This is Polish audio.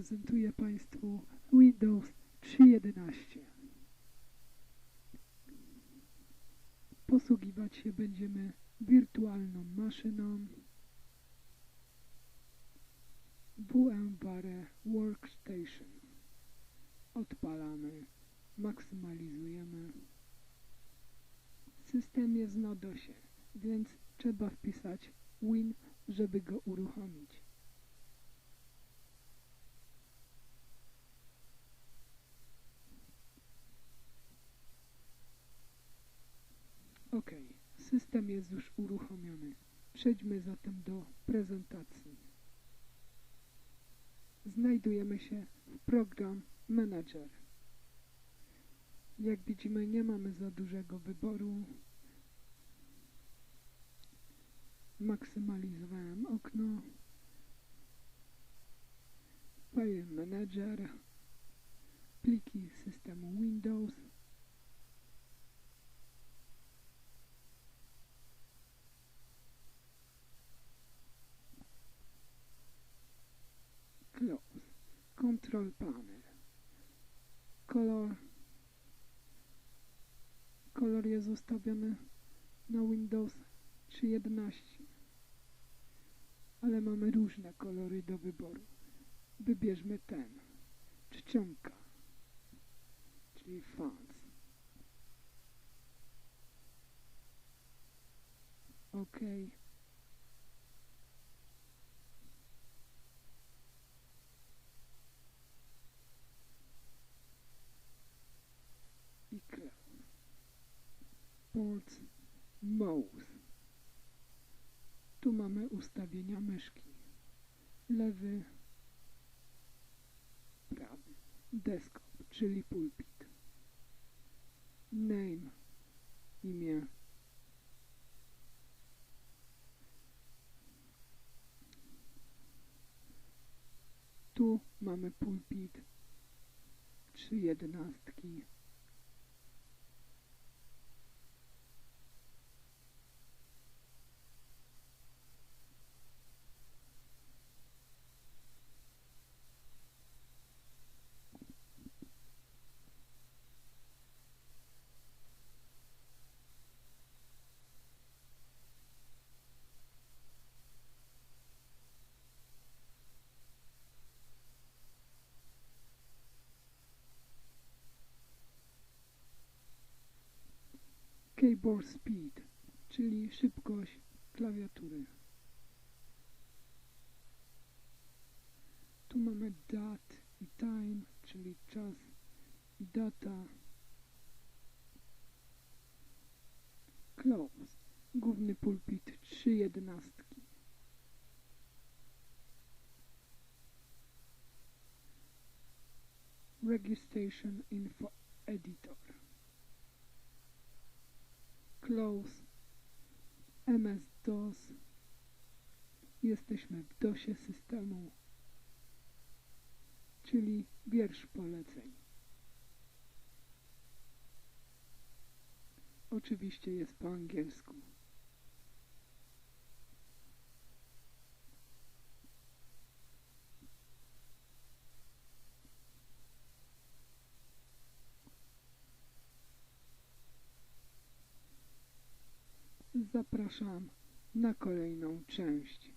Zaprezentuję Państwu Windows 3.11. Posługiwać się będziemy wirtualną maszyną WM-Bare Workstation. Odpalamy, maksymalizujemy. System jest na DOSie, więc trzeba wpisać Win, żeby go uruchomić. OK, system jest już uruchomiony. Przejdźmy zatem do prezentacji. Znajdujemy się w Program Manager. Jak widzimy nie mamy za dużego wyboru. Maksymalizowałem okno. File Manager. Pliki systemu Windows. Close. Control Panel. Kolor. Kolor jest ustawiony na Windows 3.11. Ale mamy różne kolory do wyboru. Wybierzmy ten. Czcionka. Czyli fans. OK. i close. Port. Tu mamy ustawienia myszki. Lewy, prawy. Desktop, czyli pulpit. Name, imię. Tu mamy pulpit, trzy jedenastki. Keyboard Speed, czyli szybkość klawiatury. Tu mamy dat i time, czyli czas i data. Close, główny pulpit, trzy jedenastki. Registration Info Editor. Close, MS-DOS. Jesteśmy w DOSie systemu, czyli wiersz poleceń. Oczywiście jest po angielsku. Zapraszam na kolejną część.